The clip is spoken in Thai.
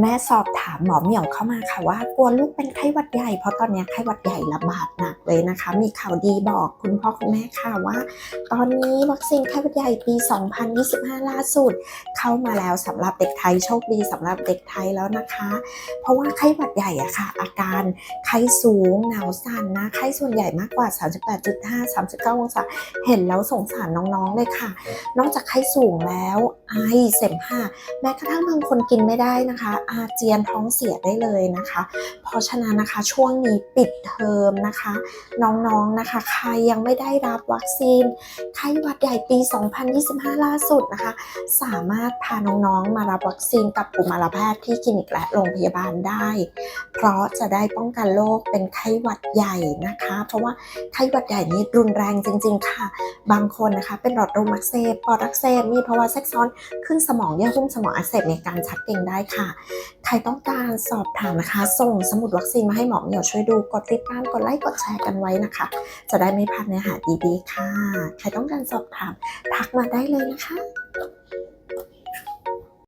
แม่สอบถามหมอเหมี่ยวเข้ามาค่ะว่ากลัวลูกเป็นไข้หวัดใหญ่เพราะตอนนี้ไข้หวัดใหญ่ระบาดหนักเลยนะคะ มีข่าวดีบอกคุณพ่อคุณแม่ค่ะว่า ตอนนี้วัคซีนไข้หวัดใหญ่ปี 2025 ล่าสุด เข้ามาแล้วสำหรับเด็กไทยโชคดีสำหรับเด็กไทยแล้วนะคะ เพราะว่าไข้หวัดใหญ่อะค่ะ อาการไข้สูงหนาวสั่นนะไข้ส่วนใหญ่มากกว่า 38.5 39องศาเห็นแล้วสงสารน้องๆเลยค่ะ นอกจากไข้สูงแล้วไอเสมหะแม้กระทั่งบางคนกินไม่ได้นะคะอาเจียนท้องเสียได้เลยนะคะ เพราะฉะนั้นนะคะช่วงนี้ปิดเทอมนะคะ น้องๆนะคะ ใครยังไม่ได้รับวัคซีนไข้หวัดใหญ่ปี 2025 ล่าสุดนะคะ สามารถพาน้องๆมารับวัคซีนกับกุมารแพทย์ที่คลินิกและโรงพยาบาลได้ เพราะจะได้ป้องกันโรคเป็นไข้หวัดใหญ่นะคะ เพราะว่าไข้หวัดใหญ่นี้รุนแรงจริง ๆ ค่ะ บางคนนะคะ เป็นหลอดลมอักเสบปอดอักเสบมีภาวะแทรกซ้อนขึ้นสมองเยื่อหุ้มสมองอักเสบในการชักเกร็งได้ค่ะใครต้องการสอบถามนะคะ ส่งสมุดวัคซีนมาให้หมอเหมียวช่วยดูกดติดตามกดไลค์กดแชร์กันไว้นะคะ จะได้ไม่พลาดเนื้อหาดีๆค่ะ ใครต้องการสอบถามทักมาได้เลยนะคะ